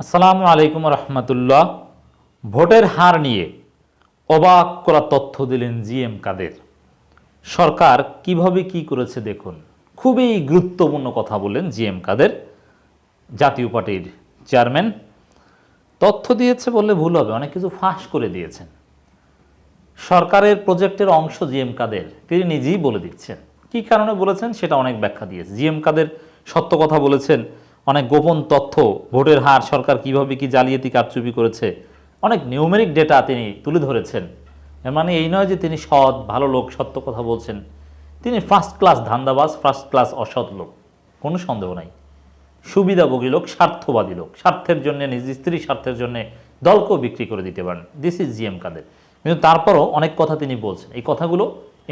আসসালামু আলাইকুম রহমতুল্লাহ। ভোটের হার নিয়ে অবাক করা তথ্য দিলেন জি এম কাদের। সরকার কীভাবে কি করেছে দেখুন। খুবই গুরুত্বপূর্ণ কথা বললেন জি এম কাদের, জাতীয় পার্টির চেয়ারম্যান। তথ্য দিয়েছে বললে ভুল হবে, অনেক কিছু ফাঁস করে দিয়েছেন। সরকারের প্রজেক্টের অংশ জি এম কাদের, তিনি নিজেই বলে দিচ্ছেন। কি কারণে বলেছেন সেটা অনেক ব্যাখ্যা দিয়েছে। জি এম কাদের সত্য কথা বলেছেন অনেক গোপন তথ্য, ভোটের হার, সরকার কীভাবে কি জালিয়াতি কারচুপি করেছে, অনেক নিউমেরিক ডেটা তিনি তুলে ধরেছেন। এর মানে এই নয় যে তিনি সৎ, ভালো লোক, সত্য কথা বলছেন। তিনি ফার্স্ট ক্লাস ধান্দাবাজ ফার্স্ট ক্লাস অসৎ লোক, কোনো সন্দেহ নাই। সুবিধাভোগী লোক, স্বার্থবাদী লোক, স্বার্থের জন্য, নিজ স্ত্রীর স্বার্থের জন্য দলকেও বিক্রি করে দিতে পারেন। দিস ইজ জিএম কাদের কিন্তু তারপরও অনেক কথা তিনি বলছেন। এই কথাগুলো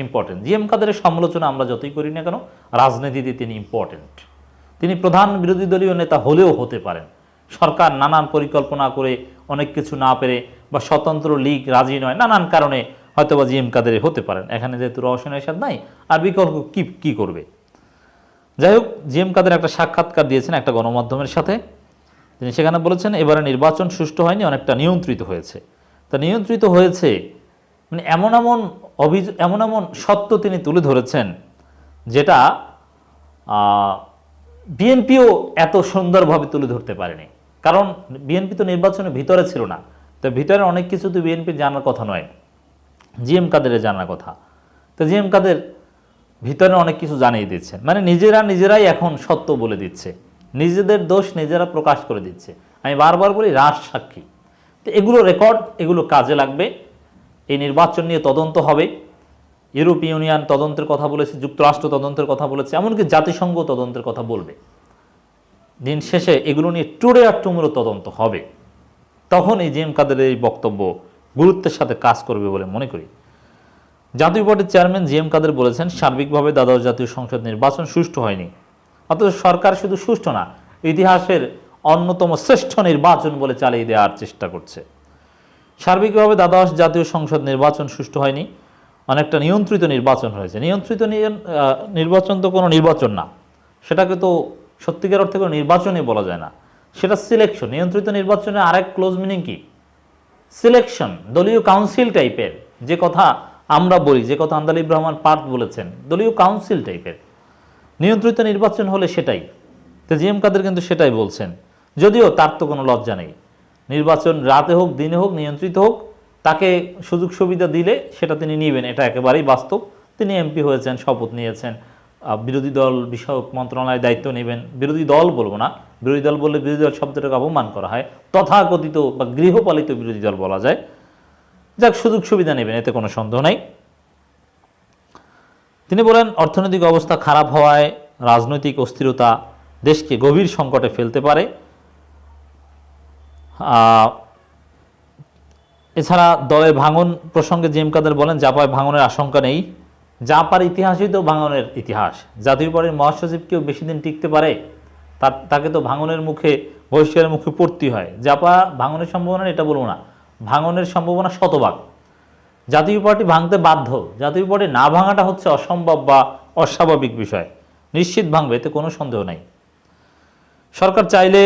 ইম্পর্টেন্ট জিএম কাদেরের সমালোচনা আমরা যতই করি না কেন, রাজনীতিতে তিনি ইম্পর্টেন্ট তিনি প্রধান বিরোধী দলীয় নেতা হলেও হতে পারেন। সরকার নানান পরিকল্পনা করে অনেক কিছু না পেরে বা স্বতন্ত্র লীগ রাজি নয়, নানান কারণে হয়তো বা জিএম কাদের হতে পারেন। এখানে যেহেতু রহস্যের সাথ নাই। আর বিকল্প কি কি করবে? যাই হোক, জিএম কাদের একটা সাক্ষাৎকার দিয়েছেন একটা গণমাধ্যমের সাথে। তিনি সেখানে বলেছেন, এবারে নির্বাচন সুষ্ঠু হয়নি, অনেকটা নিয়ন্ত্রিত হয়েছে। তা নিয়ন্ত্রিত হয়েছে মানে এমন এমন অভিযোগ, এমন এমন সত্য তিনি তুলে ধরেছেন, যেটা বিএনপিও এত সুন্দরভাবে তুলে ধরতে পারেনি। কারণ বিএনপি তো নির্বাচনের ভিতরে ছিল না। তো ভিতরে অনেক কিছু তো বিএনপির জানার কথা নয়। জিএম কাদেরের জানার কথা। তো জিএম কাদের ভিতরে অনেক কিছু জানিয়ে দিচ্ছে। মানে নিজেরা নিজেরাই এখন সত্য বলে দিচ্ছে। নিজেদের দোষ নিজেরা প্রকাশ করে দিচ্ছে। আমি বারবার বলি, রাস সাক্ষী। তো এগুলো রেকর্ড এগুলো কাজে লাগবে। এই নির্বাচন নিয়ে তদন্ত হবে। ইউরোপীয় ইউনিয়ন তদন্তের কথা বলেছে, যুক্তরাষ্ট্র তদন্তের কথা বলেছে, এমনকি জাতিসংঘ তদন্তের কথা বলবে। দিন শেষে এগুলো নিয়ে টুডে আর টুমুরো তদন্ত হবে। তখন এই জিএম কাদের এই বক্তব্য গুরুত্বের সাথে কাজ করবে বলে মনে করি। জাতীয় পার্টির চেয়ারম্যান জি এম কাদের বলেছেন, সার্বিকভাবে দ্বাদশ জাতীয় সংসদ নির্বাচন সুষ্ঠু হয়নি। অথচ সরকার শুধু সুষ্ঠু না, ইতিহাসের অন্যতম শ্রেষ্ঠ নির্বাচন বলে চালিয়ে দেওয়ার চেষ্টা করছে। সার্বিকভাবে দ্বাদশ জাতীয় সংসদ নির্বাচন সুষ্ঠু হয়নি অনেকটা নিয়ন্ত্রিত নির্বাচন হয়েছে। নিয়ন্ত্রিত নির্বাচন তো কোনো নির্বাচন না। সেটাকে তো সত্যিকার অর্থে কোনো নির্বাচনই বলা যায় না। সেটা সিলেকশন নিয়ন্ত্রিত নির্বাচনে আরেক ক্লোজ মিনিং কি? সিলেকশন দলীয় কাউন্সিল টাইপের যে কথা আমরা বলি, যে কথা আন্দালিব রহমান পার্থ বলেছেন, দলীয় কাউন্সিল টাইপের নিয়ন্ত্রিত নির্বাচন হলে সেটাই। তো জিএম কাদের কিন্তু সেটাই বলছেন। যদিও তার তো কোনো লজ্জা নেই। নির্বাচন রাতে হোক, দিনে হোক, নিয়ন্ত্রিত হোক তাকে সুযোগ সুবিধা দিলে সেটা তিনি নেবেন। এটা একেবারেই বাস্তব। তিনি এমপি হয়েছেন, শপথ নিয়েছেন। বিরোধী দল বিষয়ক মন্ত্রণালয়ের দায়িত্ব নেবেন। বিরোধী দল বলব না, বিরোধী দল বললে বিরোধী দল শব্দটাকে অপমান করা হয়। তথাকথিত বা গৃহপালিত বিরোধী দল বলা যায়। যাক, সুযোগ সুবিধা নেবেন, এতে কোনো সন্দেহ নাই। তিনি বলেন, অর্থনৈতিক অবস্থা খারাপ হওয়ায় রাজনৈতিক অস্থিরতা দেশকে গভীর সংকটে ফেলতে পারে। এছাড়া দলের ভাঙন প্রসঙ্গে জিএম কাদের বলেন, জাপায় ভাঙনের আশঙ্কা নেই। জাপার ইতিহাসই তো ভাঙনের ইতিহাস। জাতীয় পার্টির মহাসচিব কেউ বেশি দিন টিকতে পারে। তাকে তো ভাঙনের মুখে, বহিষ্কারের মুখে পড়তে হয়। জাপা ভাঙনের সম্ভাবনা এটা বলব না। ভাঙনের সম্ভাবনা শতভাগ। জাতীয় পার্টি ভাঙতে বাধ্য। জাতীয় পার্টি না ভাঙাটা হচ্ছে অসম্ভব বা অস্বাভাবিক বিষয়। নিশ্চিত ভাঙবে, এতে কোনো সন্দেহ নাই। সরকার চাইলে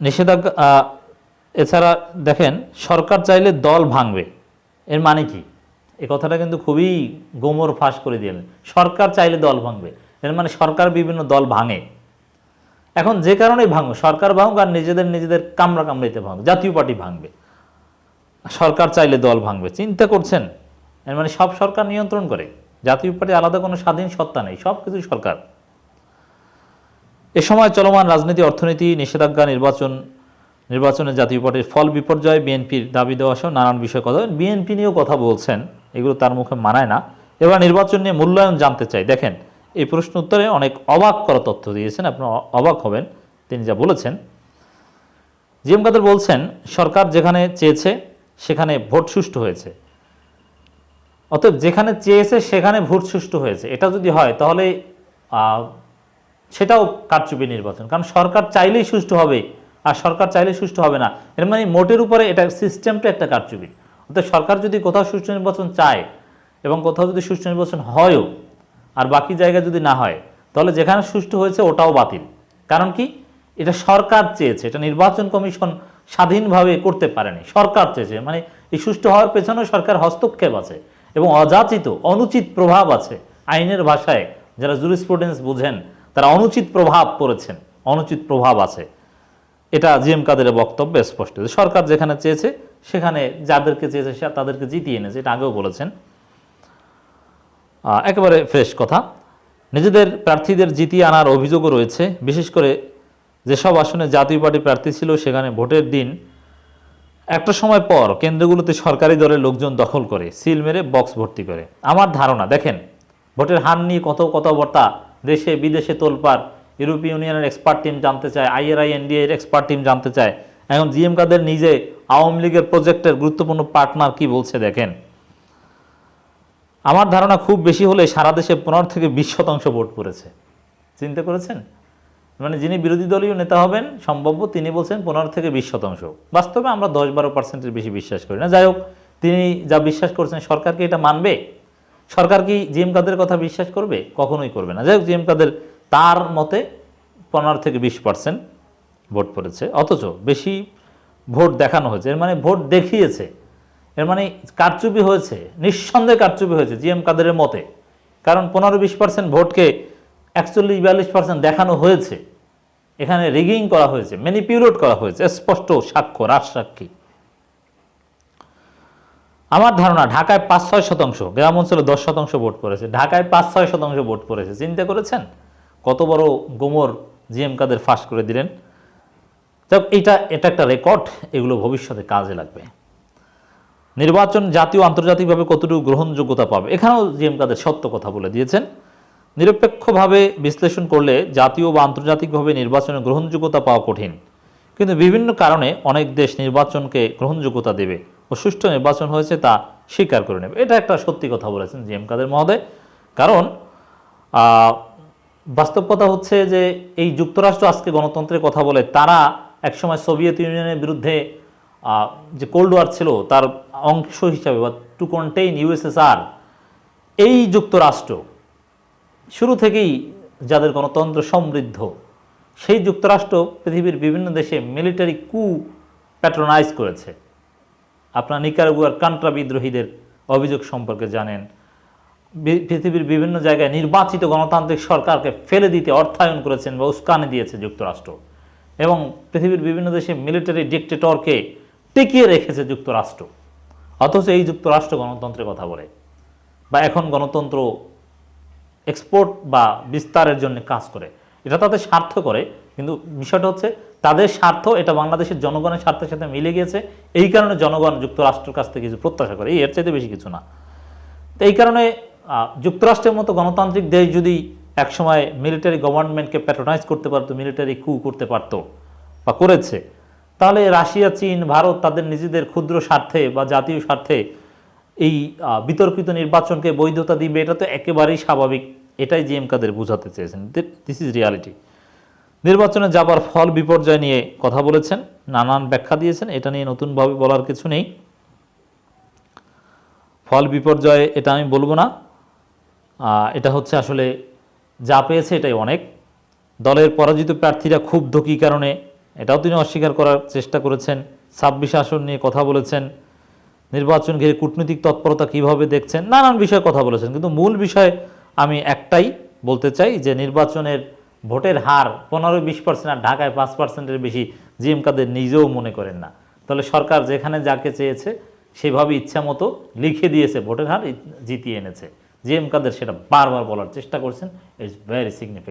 নিষেধাজ্ঞা এছাড়া দেখেন, সরকার চাইলে দল ভাঙবে। এর মানে কি? এ কথাটা কিন্তু খুবই গোমর ফাঁস করে দিলেন। সরকার চাইলে দল ভাঙবে। এর মানে সরকার বিভিন্ন দল ভাঙে। এখন যে কারণেই ভাঙো সরকার ভাঙুক আর নিজেদের নিজেদের কামড়া কামড়াইতে ভাঙুক, জাতীয় পার্টি ভাঙবে। সরকার চাইলে দল ভাঙবে। চিন্তা করছেন? এর মানে সব সরকার নিয়ন্ত্রণ করে। জাতীয় পার্টি আলাদা কোনো স্বাধীন সত্তা নেই, সব কিছুই সরকার। এ সময় চলমান রাজনীতি, অর্থনীতি, নিষেধাজ্ঞা, নির্বাচন নির্বাচনে জাতীয় পার্টির ফল বিপর্যয় বিএনপির দাবি দেওয়া সহ নানান বিষয়ে কথা বিএনপি নিয়েও কথা বলছেন, এগুলো তার মুখে মানায় না। এবার নির্বাচন নিয়ে মূল্যায়ন জানতে চাই। দেখেন, এই প্রশ্ন উত্তরে অনেক অবাক করা তথ্য দিয়েছেন আপনারা অবাক হবেন। তিনি যা বলেছেন, জিএম কাদের বলছেন, সরকার যেখানে চেয়েছে, সেখানে ভোট সুষ্ঠু হয়েছে। অতএব যেখানে চেয়েছে, সেখানে ভোট সুষ্ঠু হয়েছে। এটা যদি হয়, তাহলে সেটাও কারচুপি নির্বাচন। কারণ সরকার চাইলেই সুষ্ঠু হবে। আর সরকার চাইলে সুষ্ঠু হবে না। এর মানে মোটের উপরে এটা সিস্টেমটা একটা কারচুপি। অর্থাৎ সরকার যদি কোথাও সুষ্ঠু নির্বাচন চায় এবং কোথাও যদি সুষ্ঠু নির্বাচন হয়ও, আর বাকি জায়গায় যদি না হয়, তাহলে যেখানে সুষ্ঠু হয়েছে ওটাও বাতিল। কারণ কি? এটা সরকার চেয়েছে, এটা নির্বাচন কমিশন স্বাধীনভাবে করতে পারেনি। সরকার চেয়েছে মানে এই সুষ্ঠু হওয়ার পেছনেও সরকার হস্তক্ষেপ আছে এবং অযাচিত, অনুচিত প্রভাব আছে আইনের ভাষায়। যারা জুরিসপ্রুডেন্স বুঝেন, তারা অনুচিত প্রভাব পড়েছেন, অনুচিত প্রভাব আছে। এটা জিএম কাদের বক্তব্য স্পষ্ট। সরকার যেখানে চেয়েছে, সেখানে যাদেরকে চেয়েছে, সে তাদেরকে জিতিয়ে এনেছে, এটা আগেও বলেছেন। একেবারে ফ্রেশ কথা। নিজেদের প্রার্থীদের জিতিয়ে আনার অভিযোগও রয়েছে। বিশেষ করে যেসব আসনে জাতীয় পার্টি প্রার্থী ছিল, সেখানে ভোটের দিন একটা সময় পর কেন্দ্রগুলোতে সরকারি দলের লোকজন দখল করে, সিল মেরে বক্স ভর্তি করে। আমার ধারণা, দেখেন, ভোটের হার নিয়ে কত কথাবার্তা দেশে বিদেশে তোলপাড় ইউরোপীয় ইউনিয়নের এক্সপার্ট টিম জানতে চায়, আইআরআই, এনডিএ এর এক্সপার্ট টিম জানতে চায়। এখন জিএম কাদের নিজে আওয়ামী লীগের প্রজেক্টের গুরুত্বপূর্ণ পার্টনার কি বলছে দেখেন। আমার ধারণা খুব বেশি হলে সারা দেশে পনেরো থেকে বিশ শতাংশ ভোট পড়েছে। চিন্তা করেছেন মানে যিনি বিরোধী দলীয় নেতা হবেন, সম্ভাব্য তিনি বলছেন পনেরো থেকে বিশ শতাংশ। বাস্তবে আমরা দশ বারো পার্সেন্টের বেশি বিশ্বাস করি না। যাই হোক, তিনি যা বিশ্বাস করছেন, সরকার কি এটা মানবে? সরকার কি জিএম কাদের কথা বিশ্বাস করবে? কখনোই করবে না। যাই হোক, জিএম কাদের তার মতে পনেরো থেকে বিশ পার্সেন্ট ভোট পড়েছে। অথচ বেশি ভোট দেখানো হয়েছে। এর মানে ভোট দেখিয়েছে। এর মানে কারচুপি হয়েছে। নিঃসন্দেহে কারচুপি হয়েছে জিএম কাদেরের মতে। কারণ পনেরো বিশ পার্সেন্ট ভোটকে একচল্লিশ বিয়াল্লিশ পার্সেন্ট দেখানো হয়েছে। এখানে রিগিং করা হয়েছে ম্যানিপিউলেট করা হয়েছে, স্পষ্ট সাক্ষ্য, রাজসাক্ষী। আমার ধারণা ঢাকায় পাঁচ ছয় শতাংশ, গ্রাম অঞ্চলে দশ শতাংশ ভোট পড়েছে। ঢাকায় পাঁচ ছয় শতাংশ ভোট পড়েছে। চিন্তা করেছেন? কত বড় গোমর জিএম কাদের ফাঁস করে দিলেন। যাক এটা এটা একটা রেকর্ড, এগুলো ভবিষ্যতে কাজে লাগবে। নির্বাচন জাতীয় আন্তর্জাতিকভাবে কতটুকু গ্রহণযোগ্যতা পাবে, এখানেও জিএম কাদের সত্য কথা বলে দিয়েছেন। নিরপেক্ষভাবে বিশ্লেষণ করলে জাতীয় বা আন্তর্জাতিকভাবে নির্বাচনের গ্রহণযোগ্যতা পাওয়া কঠিন। কিন্তু বিভিন্ন কারণে অনেক দেশ নির্বাচনকে গ্রহণযোগ্যতা দেবে ও সুষ্ঠু নির্বাচন হয়েছে তা স্বীকার করে নেবে। এটা একটা সত্যি কথা বলেছেন জি এম কাদের মহোদয়। কারণ আহ, বাস্তব কথা হচ্ছে যে এই যুক্তরাষ্ট্র আজকে গণতন্ত্রের কথা বলে তারা একসময় সোভিয়েত ইউনিয়নের বিরুদ্ধে যে কোল্ড ওয়ার ছিল তার অংশ হিসাবে বা টু কন্টেইন ইউএসএসআর এই যুক্তরাষ্ট্র শুরু থেকেই যাদের গণতন্ত্র সমৃদ্ধ সেই যুক্তরাষ্ট্র পৃথিবীর বিভিন্ন দেশে মিলিটারি কু প্যাট্রোনাইজ করেছে। আপনার নিকারাগুয়ার কান্ট্রা বিদ্রোহীদের অভিযোগ সম্পর্কে জানেন পৃথিবীর বিভিন্ন জায়গায় নির্বাচিত গণতান্ত্রিক সরকারকে ফেলে দিতে অর্থায়ন করেছেন বা উস্কানি দিয়েছে যুক্তরাষ্ট্র। এবং পৃথিবীর বিভিন্ন দেশে মিলিটারি ডিকটেটরকে টিকিয়ে রেখেছে যুক্তরাষ্ট্র। অথচ এই যুক্তরাষ্ট্র গণতন্ত্রের কথা বলে। বা এখন গণতন্ত্র এক্সপোর্ট বা বিস্তারের জন্য কাজ করে। এটা তাদের স্বার্থ করে, কিন্তু বিষয়টা হচ্ছে তাদের স্বার্থ, এটা বাংলাদেশের জনগণের স্বার্থের সাথে মিলে গিয়েছে। এই কারণে জনগণ যুক্তরাষ্ট্রের কাছ থেকে কিছু প্রত্যাশা করে। এই এর চাইতে বেশি কিছু না। তো এই কারণে যুক্তরাষ্ট্রের মতো গণতান্ত্রিক দেশ যদি একসময় মিলিটারি গভর্নমেন্টকে প্যাট্রোনাইজ করতে পারতো মিলিটারি কু করতে পারতো বা করেছে, তাহলে রাশিয়া, চীন, ভারত তাদের নিজেদের ক্ষুদ্র স্বার্থে বা জাতীয় স্বার্থে এই বিতর্কিত নির্বাচনকে বৈধতা দিবে, এটা তো একেবারেই স্বাভাবিক। এটাই জিএম কাদের বোঝাতে চেয়েছেন। দিস ইজ রিয়ালিটি নির্বাচনে যাবার ফল বিপর্যয় নিয়ে কথা বলেছেন, নানান ব্যাখ্যা দিয়েছেন, এটা নিয়ে নতুনভাবে বলার কিছু নেই। ফল বিপর্যয় এটা আমি বলব না। এটা হচ্ছে আসলে যা পেয়েছে এটাই অনেক। দলের পরাজিত প্রার্থীরা ক্ষুব্ধ কী কারণে, এটাও তিনি অস্বীকার করার চেষ্টা করেছেন। ছাব্বিশ আসন নিয়ে কথা বলেছেন। নির্বাচন ঘিরে কূটনৈতিক তৎপরতা কীভাবে দেখছেন, নানান বিষয়ে কথা বলেছেন। কিন্তু মূল বিষয় আমি একটাই বলতে চাই যে নির্বাচনের ভোটের হার পনেরো বিশ পার্সেন্ট আর ঢাকায় পাঁচ পার্সেন্টের বেশি জিএম কাদের নিজেও মনে করেন না। তাহলে সরকার যেখানে যাকে চেয়েছে, সেভাবে ইচ্ছা মতো লিখে দিয়েছে ভোটের হার, জিতিয়ে এনেছে। জিএম কাদের সেটা বারবার বলার চেষ্টা করছেন ইটস ভেরি সিগনিফিকেন্ট